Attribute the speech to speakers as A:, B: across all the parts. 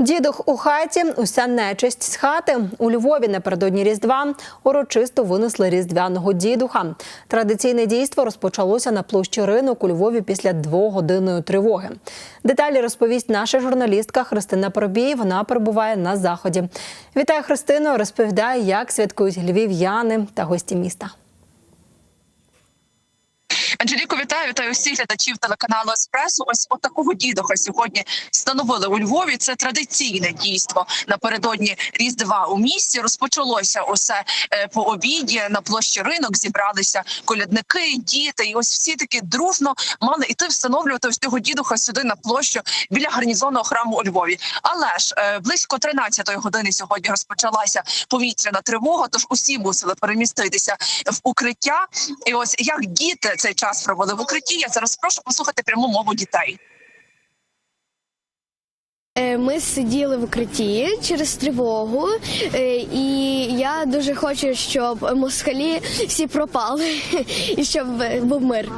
A: Дідух у хаті, уся нечисть з хати. У Львові напередодні Різдва урочисто винесли різдвяного дідуха. Традиційне дійство розпочалося на площі ринок у Львові після двогодинної тривоги. Деталі розповість наша журналістка Христина Пробій. Вона перебуває на заході. Вітаю Христино. Розповідає, як святкують львів'яни та гості міста.
B: Анжеліко, вітаю, вітаю всіх глядачів телеканалу Еспресо. Ось от такого дідуха сьогодні встановили у Львові. Це традиційне дійство напередодні Різдва у місті. Розпочалося усе е, по обіді на площі ринок. Зібралися колядники, діти, і ось всі таки дружно мали іти встановлювати ось цього дідуха сюди на площу біля гарнізонного храму у Львові. Але ж е, близько 13-ї години сьогодні розпочалася повітряна тривога. Тож усі мусили переміститися в укриття. І ось як діти цей час провели в укритті. Я зараз прошу послухати пряму мову дітей.
C: Е, Ми сиділи в укритті через тривогу, е, і я дуже хочу, щоб москалі всі пропали і щоб е, був мир.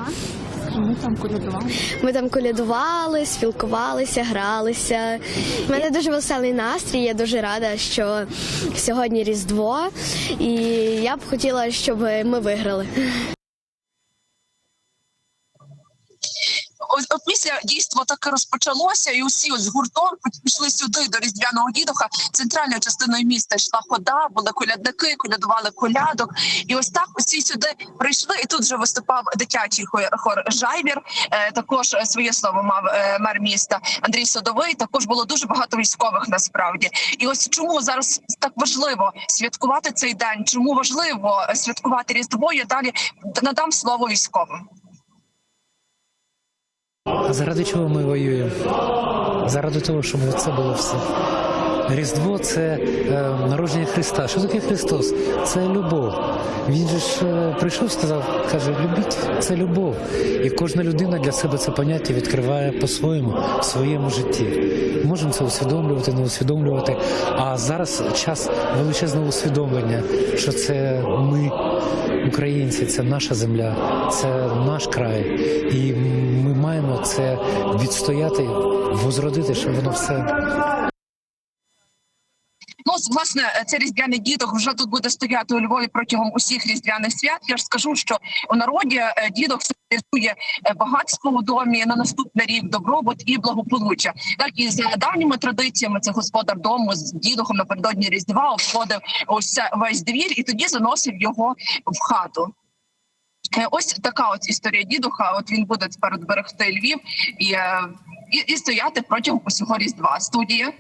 D: Ми там колядували.
C: Ми там колядували, спілкувалися, гралися. У мене дуже веселий настрій. Я дуже рада, що сьогодні Різдво, і я б хотіла, щоб ми виграли.
B: Ось от після дійства таке розпочалося, і усі ось гуртом пішли сюди до різдвяного дідуха. Центральною частиною міста йшла хода, були колядники, колядували колядок. І ось так усі сюди прийшли. І тут вже виступав дитячий хор, Жайвір. Е, також своє слово мав е, мер міста Андрій Садовий. Також було дуже багато військових насправді. І ось чому зараз так важливо святкувати цей день? Чому важливо е, святкувати Різдво? Я далі надам слово військовим.
E: А заради чого ми воюємо? Заради того, щоб це було все. Різдво це е, народження Христа. Що таке Христос? Це любов. Він же ж е, прийшов, сказав, каже, любіть, це любов. І кожна людина для себе це поняття відкриває по-своєму в своєму житті. Можемо це усвідомлювати, не усвідомлювати. А зараз час величезного усвідомлення, що це ми, українці, це наша земля, це наш край. І ми маємо це відстояти, возродити, щоб воно все
B: Ну, власне, це різдвяний дідок вже тут буде стояти у Львові протягом усіх різдвяних свят. Я ж скажу, що у народі е, дідок символізує е, багатство у домі на наступний рік, добробут і благополуччя. Так і за давніми традиціями, це господар дому з дідухом напередодні різдва обходив ось весь двір і тоді заносив його в хату. Е, Ось така от історія дідуха. От він буде тепер берегти Львів і, е, і, і стояти протягом усього різдва. Студія.